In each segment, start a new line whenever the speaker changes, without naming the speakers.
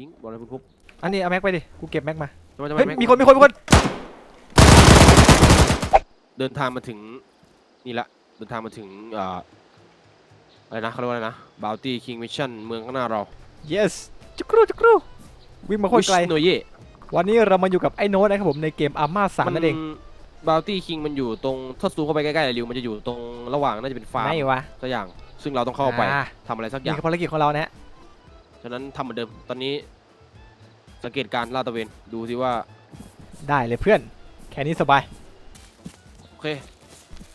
ยิงบอกเลยคุณคุก
อันนี้เอาแม็กไปดิ กูเก็บแม็กมา
ทำไมทำไม
เฮ้ย
แม็ก
มีคน มีคน มีคน
เดินทางมาถึงนี่ละ เดินทางมาถึงอ่าอะไรนะเขาเรียกว่าอะไรนะ Bounty King Mission เมืองข้างหน้าเรา
yes จุกรูจุกรูวิ่งมาโคตรไกล
โนเย่
วันนี้เรามาอยู่กับไอ้โน้ตนะครับผมในเกมอาม่าสามนั่นเอง
บาวตี้คิงมันอยู่ตรงถ้าซูมเข้าไปใกล้ๆริวมันจะอยู่ตรงระหว่างน่าจะเป็นฟาร์ม
ไม่วะ
สักอย่าง ซึ่งเราต้องเข้าไป
อ่
ทำอะไรสักอ
นี่
ย่าง
คือภารกิจของเรานะฮะ
ฉะนั้นทำเหมือนเดิม ตอนนี้สังเกตการณ์ลาดตระเวน ดูสิว่า
ได้เลยเพื่อน แค่นี้สบาย
โอเค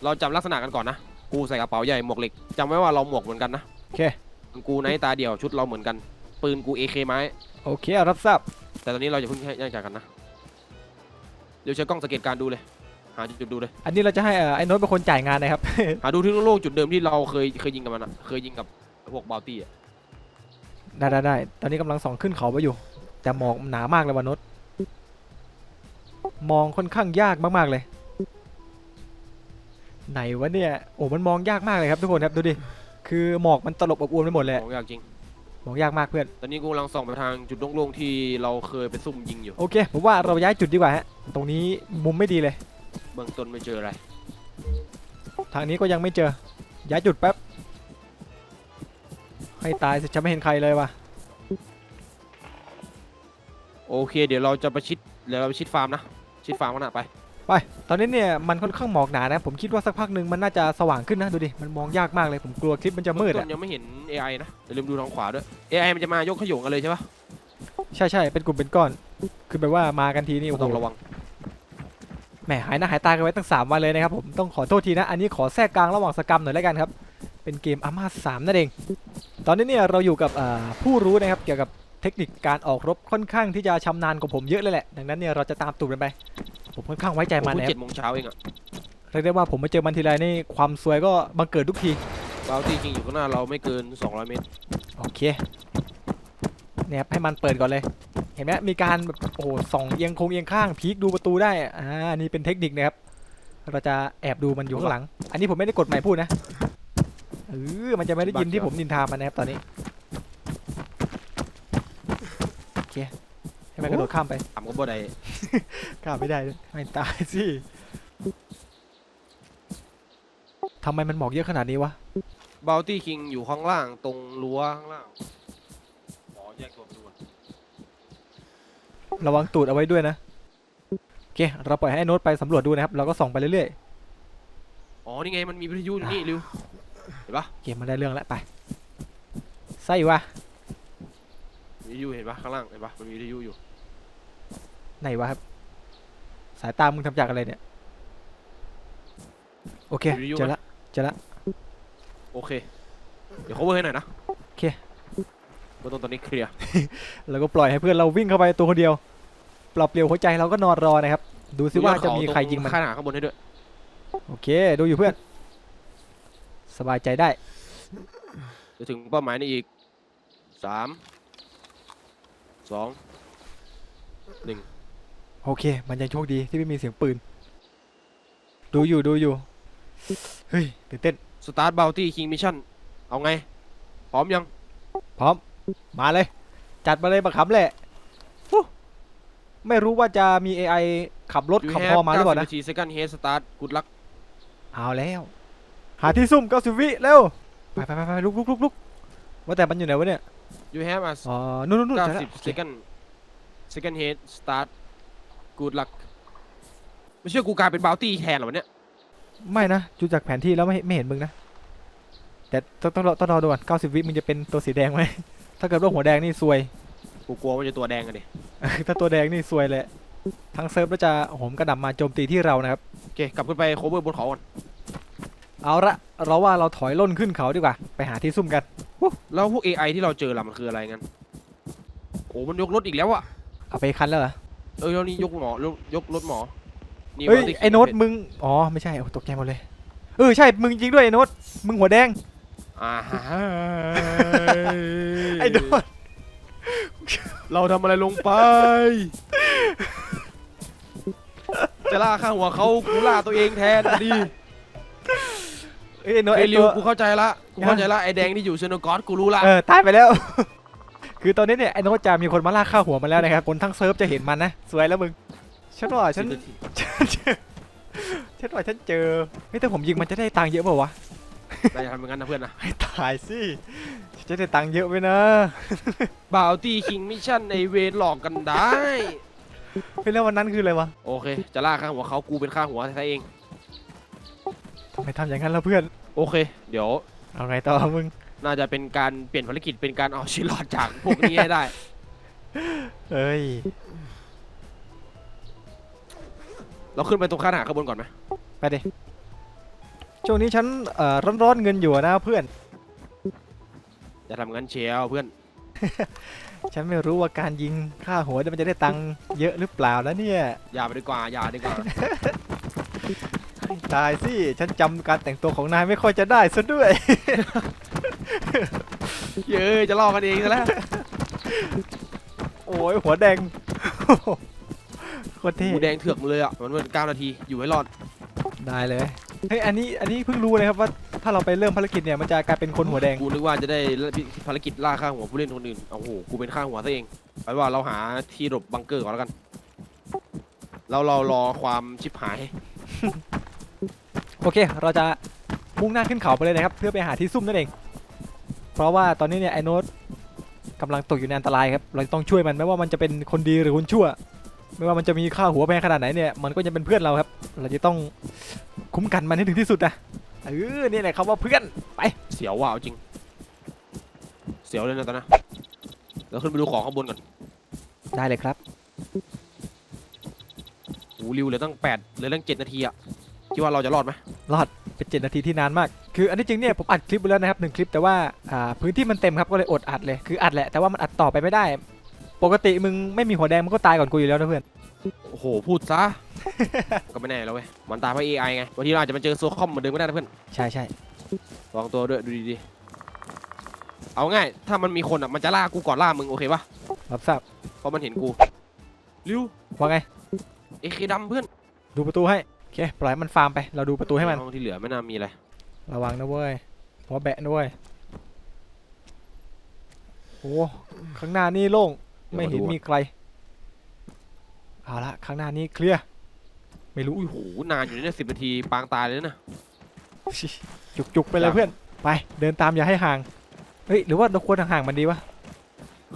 เราจำลักษณะกันก่อนนะ กูใส่กระเป๋าใหญ่หมวกเหล็กจำไว้ว่าเราหมวกเหมือนกันนะ
โอเค
กูไนท์ตาเดียวชุดเราเหมือนกัน ปืนกูเอเคไม้
โอเค รับทราบ
แต่ตอนนี้เราอย่าเพิ่งให้แยกจากกันนะ เดี๋ยวใช้กล้องสังเกตการณ์ดูเลย หาจุดดูเลย
อันนี้เราจะให้เอ่อไอ้โน้ตเป็นคนจ่ายงานนะครับ
หาดูที่โลกจุดเดิมที่เราเคยเคยยิงกับมันอะเคยยิงกับพวกบาวตี้อะ
ได้ได้ได้ตอนนี้กำลังส่องขึ้นเขาไปอยู่ แต่หมอกหนามากเลยวันนศมองค่อนข้างยากมาก ๆ เลย ไหนวะเนี่ยโอ้มันมองยากมากเลยครับทุกคนครับดูดิคือหมอกมันตลบอบอวนไปหมดเลย
ของยากจริง
มองยากมากเพื่อน
ตอนนี้กูกำลังส่องไปทางจุดโล่งๆที่เราเคยไปซุ่มยิงอยู่
โอเคผมว่าเราย้ายจุดดีกว่าฮะตรงนี้มุมไม่ดีเลย
เบื้องต้นไม่เจออะไร
ทางนี้ก็ยังไม่เจอย้ายจุดแป๊บ ให้ตายสิฉันไม่เห็นใครเลยว่ะ
โอเค เดี๋ยวเราจะประชิดเดี๋ยวเราไปชิดฟาร์มนะชิดฟาร์มกันนะไป
ไปตอนนี้เนี่ยมันค่อนข้างหมอกหนานะ ผมคิดว่าสักพักหนึ่งมันน่าจะสว่างขึ้นนะดูดิมันมองยากมากเลยผมกลัวคลิปมันจะมืด
เบื้
อะ
องต้นยังไม่เห็น AI นะอย่าลืมดูทางขวาด้วย AI มันจะมายกขยงกันเลยใช่ปะ
ใช่ใช่เป็นกลุ่มเป็นก้อน คือแบบว่ามากันทีนี่โอ้โห
ต้องระวัง
แหมหายหน้าหายตากันไว้ตั้ง3วันเลยนะครับผมต้องขอโทษทีนะอันนี้ขอแทรกกลางระหว่างสกรรมหน่อยแล้วกันครับเป็นเกมอาม่าสามนั่นเอง ตอนนี้เนี่ยเราอยู่กับอ่าผู้รู้นะครับเกี่ยวกับเทคนิคการออกรบค่อนข้างที่จะชำนาญกว่าผมเยอะเลยแหละ ดังนั้นเนี่ยเราจะตามตูดมันไป ผมค่อนข้างไว้ใจมัน
โอ้โห
นะค
เจ็
รับ
ดโมงเช้าเองอะ
เรียกได้ว่าผมมาเจอมันทีไรนี่ความซวยก็บังเกิดทุกที
บาวตี้จริงอยู่ข้างหน้าเราไม่เกิน 200 เมตร
โอเค เนี่ยครับให้มันเปิดก่อนเลย เห็นไหมมีการแบบโอ้โหส่องเอียงคงเอียงข้างพีคดูประตูได้อะอ่าอันนี่เป็นเทคนิคนะครับ เราจะแอบดูมันอยู่ข้างหลัง อันนี้ผมไม่ได้กดใหม่พูดนะ เออมันจะไม่ได้ยินที่ผมนินทามันนะครับตอนนี้โอเคให้มันกระโดดข้ามไป
ต่ำก็บ่ได้
ข้ามไม่ได้ด้วยไม่ตายสิทำไมมันหมอกเยอะขนาดนี้วะ
บาวตี้คิงอยู่ข้างล่างตรงรั้วข้างล่างอ๋อแยกตัวไปดูก่อน
ระวังตูดเอาไว้ด้วยนะโอเคเราปล่อยให้ไอ้โน้ตไปสำรวจดูนะครับเราก็ส่องไปเรื่อย
อ๋อ นี่ไงมันมีวิทยุอยู่นี่ริวเห็นปะ
ๆเกมมันได้เรื่องแล้วไปไส้วะ
วิทยุเห็นปะข้างล่างเห็นปะมันมีวิทยุอยู่
ไหนวะครับ สายตามึงทำจากอะไรเนี่ย โอเค
วิทยุ
เจอ
ไหม
ละเจอละ
โอเค เดี๋ยว cover ให้หน่อยนะ
โอเค
เบื้องต้นตอนนี้เคลียร์
แล้วก็ปล่อยให้เพื่อนเราวิ่งเข้าไปตัวคนเดียวเปล่าเปลี่ยวหัวใจเราก็นอนรอนะครับ ดูซิว่าจะมีใครยิงมัน
ค่ายทหารข้างบนให้ด้วย
โอเค ดูอยู่เพื่อน สบายใจได้
จะถึงเป้าหมายในอีกสามสองหนึ่ง
โอเค มันยังโชคดีที่ไม่มีเสียงปืน ดูอยู่ดูอยู่ เฮ้ยตื่นเต้น
สตาร์ทบาวตี้คิงมิชชั่นเอาไง พร้อมยัง
พร้อม มาเลย จัดมาเลยบักขำแหละฮู้ไม่รู้ว่าจะมี AI ขับรถขับพอมาหรือเปล่านะ
นาที second head start good luck
เอาแล้ว หาที่ซุ่มเก้าสิบวิเร็วไปไปไปไปลุกลุกลุกลุกว่าแต่มันอยู่ไหนวะเนี่ย
you have a
อ๋อนู่นนู่นนู่นเจอแล้ว
90
โอเค
second second head start good luck ไม่เชื่อกูกลายเป็นบาวตี้แทนเหรอวะเนี่ย
ไม่นะดูจากแผนที่แล้วไม่ไม่เห็นมึงนะ แต่ต้องต้องรอต้องรอดูก่อนเก้าสิบวิมึงจะเป็นตัวสีแดงไหม ถ้าเกิดว่าหัวแดงนี่ซวย
กูกลัวมันจะตัวแดงกันดิ
ถ้าตัวแดงนี่ซวยเลยทั้งเซิร์ฟแล้วจะโหมกระหน่ำมาโจมตีที่เรานะครับ
โอเค กลับขึ้นไป cover บนเขาก่อน
เอาละเราว่าเราถอยล่นขึ้นเขาดีกว่า ไปหาที่ซุ่มกัน
แล้วพวก AI ที่เราเจอล่ะมันคืออะไรงั้นโอ้มันยกรถอีกแล้วอะ
เอาไปคันแล้วเหรอ
เออแล้วนี่ยกหมอยกยกรถหมอนี่
เฮ้ย
Bounty
ไอ้โน้ต
King
มึงอ๋อไม่ใช่โอ้ตกใจหมดเลยเออใช่มึงจริงด้วยไอ้โน้ตมึงหัวแดง
อ่าฮะ
ไอ้โน้ต
เราทำอะไรลงไป จะล่าข้างหัวเขากูล่าตัวเองแทนดิ
เอ้ยไอ้โน้ต
ไอ้
ไอ้
ริ
ตัวว
กูเข้าใจละกูเข้าใจละไอ้แดงที่อยู่เซโนกอสกูรู้ละ
เออตายไปแล้ว คือตอนนี้เนี่ยไอ้โน้ตจะมีคนมาลากค่าหัวมันแล้วนะครับคนทั้งเซิร์ฟจะเห็นมันนะสวยแล้วมึงฉันว่าฉัน
สิบนาที
ฉันเจอฉันว่าฉันเจอเฮ้ยแต่ผมยิงมันจะได้ตังค์เยอะเปล่าวะ
นายจะทำอย่างนั้นนะเพื่อนนะ
ให้ตายสิฉันจะได้ตังค์เยอะไหมนะ
บาวตี้คิงมิชชั่นในเวรหลอกกันได้
เฮ้ยแล้ววันนั้นคืออะไรวะ
โอเค จะล่าข้างหัวเขากูเป็นข้างหัวแท้ๆเอง
ทำ ไมทำอย่างนั้นล่ะเพื่อน
โอเค เดี๋ยว
เอาไงต่อมึง
น่าจะเป็นการเปลี่ยนภารกิจเป็นการเอาชีวิตรอดจากพวกนี้ให้ได้
เอ้ย
เราขึ้นไปตรงข้างหาข้างบนก่อนไหม
ไปดิ ช่วงนี้ฉันเอ่อร้อนๆเงินอยู่นะเพื่อน
จะทำงั้นเชียวเพื่อน
ฉันไม่รู้ว่าการยิงค่าหัวเนี่ยมันจะได้ตังค์เยอะหรือเปล่านะเนี่ย
อย่าไปดีกว่า อย่าดีกว่า
ตายสิ ฉันจำการแต่งตัวของนายไม่ค่อยจะได้ซะด้วย
เย้ยจะลอกกันเองซะแล้ว
โอ้ยหัวแดงโคตรเท่
หมูแดงเถือกมาเลยอะ มันเป็นเก้านาที อยู่ให้รอด
ได้เลย เฮ้ยอันนี้อันนี้เพิ่งรู้เลยครับว่าถ้าเราไปเริ่มภารกิจเนี่ยมันจะกลายเป็นคนหัวแดง
กูนึกว่าจะได้ภารกิจล่าข้างหัวผู้เล่นคนอื่น โอ้โห กูเป็นข้างหัวซะเองไปว่าเราหาที่หลบบังเกอร์ก่อนแล้วกัน เราเรารอความชิบหาย
โอเค เราจะมุ่งหน้าขึ้นเขาไปเลยนะครับ เพื่อไปหาที่ซุ่มนั่นเอง เพราะว่าตอนนี้เนี่ยไอโนตกำลังตกอยู่ในอันตรายครับ เราต้องช่วยมันไม่ว่ามันจะเป็นคนดีหรือคนชั่ว ไม่ว่ามันจะมีค่าหัวแพงขนาดไหนเนี่ยมันก็จะเป็นเพื่อนเราครับ เราจะต้องคุ้มกันมันให้ถึงที่สุดนะเออนี่แหละคำว่าเพื่อนไป
เสียวว่ะเอาจริง เสียวเลยนะตอนนะเราขึ้นไปดูของข้างบนก่อน
ได้เลยครับ
โอ้โหริวเหลือตั้งแปดเหลือตั้งเจ็ดนาทีอะ คิดว่าเราจะรอดไหม
รอดเป็นเจ็ดนาทีที่นานมาก คืออันที่จริงเนี่ยผมอัดคลิปไปแล้วนะครับหนึ่งคลิปแต่ว่าอ่าพื้นที่มันเต็มครับก็เลยอดอัดเลยคืออัดแหละแต่ว่ามันอัดต่อไปไม่ได้ ปกติมึงไม่มีหัวแดงมึงก็ตายก่อนกูอยู่แล้วนะเพื่อน
โอ้โหพูดซะ ก็ไม่แน่แล้วเว้ยมันตายเพราะ AI ไงบางทีเราอาจจะมาเจอโซคอมเหมือนเดิมก็ได้นะเพื่อน
ใช่ใช่
ลองตัวด้วยดูดีๆเอาง่าย ถ้ามันมีคนอะมันจะล่ากูก่อนล่ามึงโอเคปะ
รับทราบ
เพราะมันเห็นกูริว
ว่าไง
เอเคดำเพื่อน
ดูประตูให้ โอเคปล่อยให้มันฟาร์มไป เราดูประตูให้มัน
ห้องที่เหลือไม่น่ามีอะไร
ระวังนะเว้ยหัวแบะนะเว้ยโอ้ข้างหน้านี่โล่ง
เดี๋ยว
ไม่เห็น
มาดู
มีใครเอาละข้างหน้านี้เคลียร์ ไม่รู้
อุ้ยโหนานอยู่เนี่ยสิบนาทีปางตายเลยนะ
ชิจุกจุกๆไปเลย
จ้ะ
เพื่อน ไป เดินตามอย่าให้ห่าง เฮ้ย หรือว่าเราควรห่างๆมันดีวะ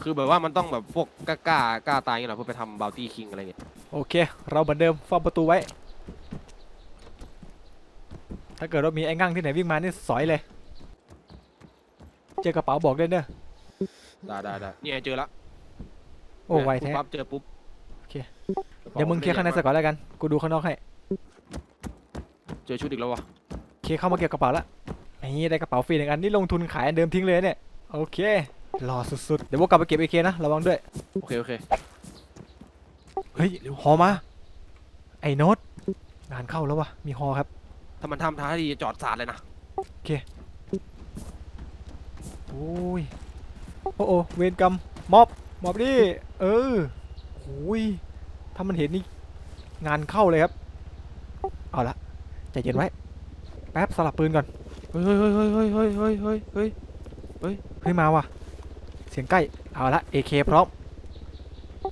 คือแบบว่ามันต้องแบบพวกกล้ากล้ากล้าตายอย่างเงี้ยเหรอเพื่อไปทำบาวตี้คิงอะไรเงี้ย
โอเค เราเหมือนเดิมเฝ้าประตูไว้ ถ้าเกิดว่ามีไอ้งั่งที่ไหนวิ่งมานี่สอยเลย เจอกระเป๋าบอกด้วยเนอะ
ได้ได้ได้นี่ไงเจอละ
โอ้ไว
เนี่ย
แท้
ปุ๊บปั๊บเจอปุ๊บ
โอเคเดี๋ยวมึงเคลียร์ข้างในสักก่อนแล้วกัน กูดูข้างนอกให้
เจอชุดอีกแล้ววะ
โอเคเข้ามาเก็บกระเป๋าละนี่ได้กระเป๋าฟรีหนึ่งอันนี่ลงทุนขายอันเดิมทิ้งเลยเนี่ย โอเค รอสุดๆ เดี๋ยวพวกกลับไปเก็บไอเคนะ ระวังด้วย
โอเคโอเค
เฮ้ยฮอมา ไอ้โน้ตงานเข้าแล้ววะมีฮอครับ
ถ้ามันทำท้าดีจะจอดสาดเลยนะ
โอ้ยโอ้โอเวรกรรมม็อบม็อบดิเออโอ้ยถ้ามันเห็นนี่งานเข้าเลยครับ เอาละใจเย็นไว้แป๊บสลับปืนก่อน
เฮ้ยเฮ้ยเฮ้ยเฮ้ยเฮ้ยเฮ้ยเฮ้ยเฮ้ยเฮ้ย
เฮ้ยมาว่ะเสียงใกล้เอาละ AK พร้อม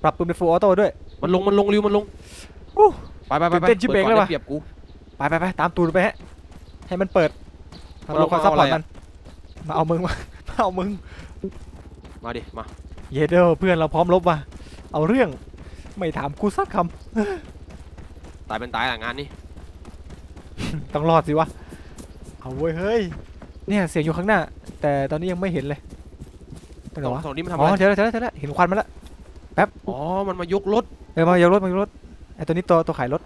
ปรับปืนเป็น full auto ด้วย
มันลงมันลงริวมันลง
อู้
ไปไปไปไป
ตื่นเต้นชิบเบรกเลย
ปิดก่อน
ว่ะ
ได้เปรียบกู
ไปไปไปตามตูดไปฮะให้มันเปิด
มัน
เราคอย
เอา
ซัพพอร์ต
อะไร
มั
อะ
นมาเอามึงมามาเอามึง
มาดิ มา
เยเดอเพื่อนเราพร้อมรบว่ะเอาเรื่องไม่ถามกูสักค
ตายเป็นตายอะงานนี้ำ
ต้องรอดสิวะเอาเว้ยเฮ้ยเนี่ยเสียงอยู่ข้างหน้า แต่ตอนนี้ยังไม่เห็นเลยเป็นไง
สอง
วะ
สองนี้มันทำ
อ๋อ
อะไร
เจอแล้วเจอแล้วเจอแล้วเห็นควันมาแล้ว
อ๋อมันมายกรถ
เออมายกรถมายกรถไอตัวนี้ตัวตัวขายรถ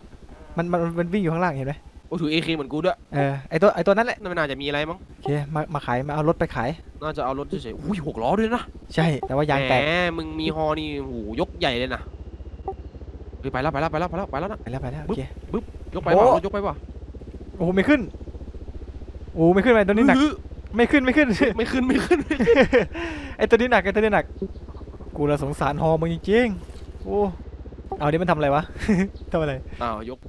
มันมันมันวิ่งอยู่ข้างล่างเห็นไหม
โอ้ถือเอเคเหมือนกูด้วย
เออไอตัวไอตัวนั้นแหละ
นั่นไม่น่าจะมีอะไรมั้ง
โอเคมามาขายมาเอารถไปขาย
น่าจะเอารถเฉยๆอุ้ยหกล้อด้วยนะ
ใช่แต่ว่ายางแตก
หมมึงมีฮอนี่โอ้โหยกใหญ่เลยนะเฮ้ยไปแล้วไปแล้วไปแล้วไปแล้วไปแล้วนะ
ไปแล้วไปแล้ว
บึ๊
โอบเค
ยกไปเปล่า
โอ้
รถยกไปเปล่า
โอ้โหไม่ขึ้นโอ้โหไม่ขึ้นไปตัวนี้หนัก
อื้อ
ไม่ขึ้นไม่ขึ้น
ไม่ขึ้นไม่ขึ้น
ไอตัวนี้หนักไอตัวนี้หนัก กูละสงสารฮอมึงจริงๆโอ้เอานี่มันทำอะไรวะ ทำอะไร
อ้าวยก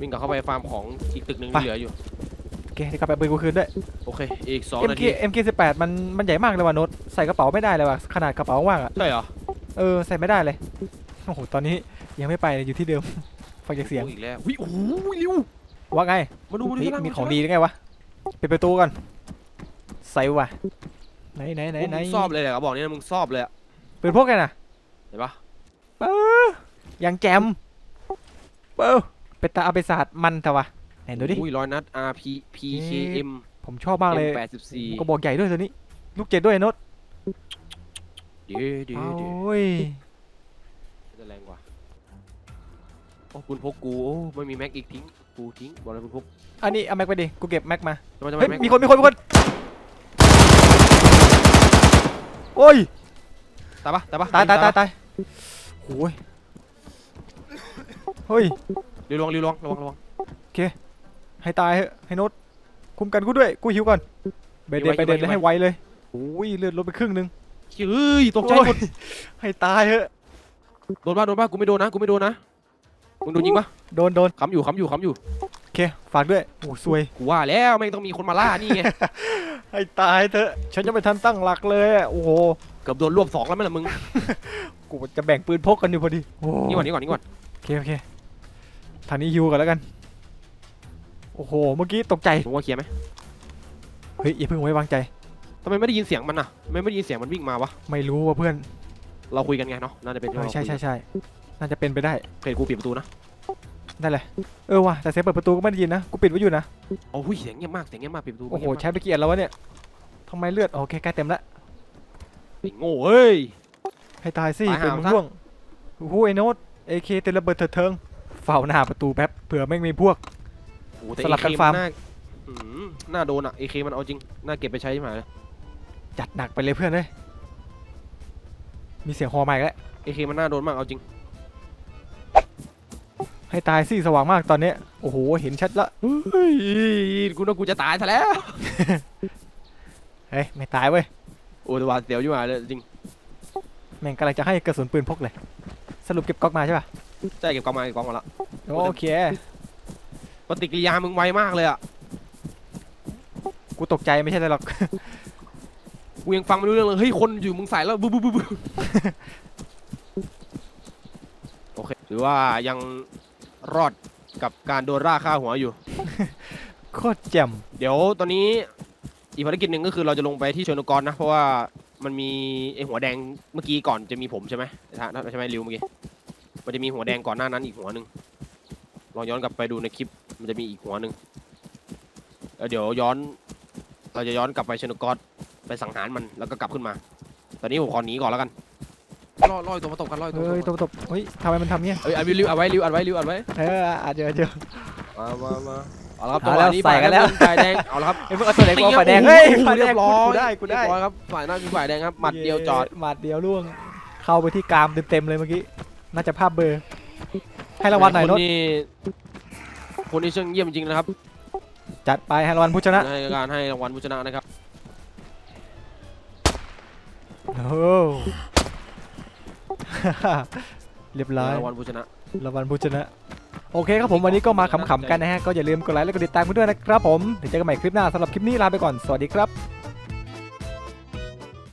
วิ่งกลับเข้าไปฟาร์มของอีกตึกหนึ่ง
ไป
ที่เหลืออยู่
โอเคเคเดี๋ยวกลับไปเอาปืนกูคืนด้วย
โอเค อีกสองนา
MK
ที
MK18 มันมันใหญ่มากเลยว่ะโน้ตใส่กระเป๋าไม่ได้เลยว่ะขนาดกระเป๋าว่างอะ
ใช่เหรอ
เออใส่ไม่ได้เลยโอ้โหตอนนี้ยังไม่ไปเลยอยู่ที่เดิม ฟังจากเสียง
โอ้อีกแล้ววิโอ้โหริว
ว่าไง
มาดูมาดู
เฮ้ย
ข้างล่าง
มี
มา
ของ
ข้า
ดี
ล่าง
ได้ไงวะปิดประตูก่อนใส่ว่ะไหนไหนไหน
โอ้
ไหน
มึงซอบเลยแหละเขาบอกนี่นะมึงซอบเลยอะ
ปืนพกกันนะ
เห็นปะ
เออยังแจมเออ เป็นตาเอาไปสาดมันแต่วะไหนดูดิ
อุ้ยร้อยนัด RP PKM
ผมชอบมากเลย
M84
ก็บอกใหญ่ด้วยตัวนี้ ลูกเจ็ดด้วยโน้ต
เดี๋ยวเดี๋ยว
โอ
เดี๋ยว้
ย
จะแรงกว่าโอ้คุณพกกูโอ้ไม่มีแม็กอีกทิ้งกูทิ้งบอกเลยคุณพก
อันนี้เอาแม็กไปดิ กูเก็บแม็กมา
ทำไมทำไม
เฮ้ย
แม็ก
มีคน มีคน มีคน โอ้ย
ตายปะตายปะ
ตายตายตาย
ปะ
ตายโอ้ย เฮ้ย
เร็วลงเร็วลงระวังระวัง
ให้ตายเหอะให้โน้ตคุมกันกูด้วย กูหิวก่อนเบเดน
หิวไว้
ไปเดน
หิวไว้
ให้ไวเลยโอ้ยเลือดลดไปครึ่งหนึง
เฮ้ยตกใจหมด
โอ้ยให้ตายเหอะ
โดนป่ะโดนป่ะกูไม่โดนนะกูไม่โดนนะมึงโดนยิงปะ
โดนโดน
ค้ำอยู่ค้ำอยู่ค้ำอยู่
โอเคฝากด้วยโอ้ซวย
กูว่าแล้วไม่งต้องมีคนมาล่านี่ไง
ให้ตายเถอะฉันจะไม่ทันตั้งหลักเลยอะโอ้โห
เกือบโดนรวบสองแล้วไหมล่ะมึง
กูจะแบ่งปืนพกกันอยู่พอดีโอ้
นี่ก่อนนี่ก่อนนี่ก่อน
โอเคโอเค ทางนี้ฮิวกันแล้วกัน โอ้โห เมื่อกี้ตกใจ
มึงว่าเคลียร์ไหม
เฮ้ยอย่าเพิ่งไว้วางใจ
ทำไมไม่ได้ยินเสียงมันอะทำไมไม่ได้ยินเสียงมันวิ่งมาวะ
ไม่รู้ว่ะเพื่อน
เราคุยกันไงเนาะ น่าจะเป็น
เอ
ที่
อ
เรา
ใช่
คุย
ใช่ใช่น่าจะเป็นไปได้
เพจกูปิดประตูนะ
ได้เลย เออว่ะแต่เซฟเปิดประตูก็ไม่ได้ยินนะ กูปิดไว้อยู่นะ
โอ้ยเสียงเงียบมาก เสียงเงียบมากปิดประตู
โอ้โห
เงียบมาก
ใช้ไปกี่อันแล้ววะเนี่ยทำไมเลือด โอเคใกล้เต็มแล้ว
ไอ้โง่เอ้ย
ให้ตายสิ
ตาย
ปืน
หา
มึง
ซะ
ร่วงโอ้โหไอ้โน้ตเอเคเตระเบิดเถิดเทิง เฝ้าหน้าประตูแป๊บเผื่อไม่งมีพวก
โอ้โหแต่
สลับกัน
AK
ฟาร์ม
น่าอืมน่าโดนอะเอเคมันเอาจริง น่าเก็บไปใช้ไหม
จัดหนักไปเลยเพื่อนเลยมีเสียงฮอมาอีกแล้ว
เอเคมันน่าโดนมากเอาจริง
ให้ตายสิสว่างมากตอนเนี้ยโอ้โหเห็นชัดละ
เฮ้ยกูนึกว่ากูจะตายซะแล้ว
เฮ้ยไม่ตายเว้ย
โอ้แต่หวาดเสียวอยู่มาเลยจริง
แม่งกำลังจะให้กระสุนปืนพกเลย สรุปเก็บก๊อกมาใช่ป่ะ
ใช่เก็บกล่องมาเก็บกล่องมาละ
โอเค
ปฏิกิริยามึงไวมากเลยอะ
กูตกใจไม่ใช่อะไรหรอก
กูยังฟังไม่รู้เรื่องเลย เฮ้ย คนอยู่มึงใส่แล้วบึ้บบึ้บบึ้บบึ้บโอเคถือว่ายังรอดกับการโดนร่าฆ่าหัวอยู่
โคตรแจ่ม
เดี๋ยวตอนนี้อีกภารกิจหนึ่งก็คือเราจะลงไปที่เชิญกรนะ เพราะว่ามันมีไอหัวแดงเมื่อกี้ก่อนจะมีผมใช่ไหมใช่ใช่ไหมริวเมื่อกี้ มันจะมีหัวแดงก่อนหน้านั้นอีกหัวหนึ่งลองย้อนกลับไปดูในคลิป มันจะมีอีกหัวหนึ่งแล้วเดี๋ยวย้อน เราจะย้อนกลับไปเชิญกรไปสังหารมันแล้วก็กลับขึ้นมา ตอนนี้ผมขอหนีก่อนแล้วกันล่อล่อตัวมาตบกันล่อตัว
เฮ้ยตบตบเฮ้ยทำไมมันทำเงี้ย
เอ้ยเอาริวเอาไว้ริวเอาไว้ริวเอาไว้
เอออาจจะเจอ
มามามาเอาละครับ
เอา
จังห
แล้ว
วะนี้
ใส่กันแล้ว
ฝ่ายแดงเอาละครับ
เอ้ยมึงเอาตัวไหนกูเอาฝ่ายแดง
เฮ้
เฮ้
ย
ยฝ่ายแด
เรี
ง
ยบร้อย
กูได้กูได้
เรียบร้อยครับฝ่ายหน้ามีฝ่ายแดงครับหมัดเดียวจอด
หมัดเดียวล่วง เข้าไปที่กรามเต็มๆเลยเมื่อกี้ น่าจะภาพเบลอร์ ให้รางวัลหน่อย
ค
โน
น
ด
นี้คนนี้เชิงเยี่ยมจริงนะครับ
จัดไปให้รางวัลผู้ชนะ
ในการให้รางวัลผู้ชนะนะครับ
โอ้โห เรียบร้อย
รางวัลผู้ชนะ
รางวัลผู้ชนะ โอเคครับผมวันนี้ก็มาขำๆกันนะฮะ ก็อย่าลืมกดไลค์และกดติดตามกันด้วยนะครับผมเดี๋ยวเจอกันใหม่คลิปหน้าสำหรับคลิปนี้ลาไปก่อน สวัสดีครับ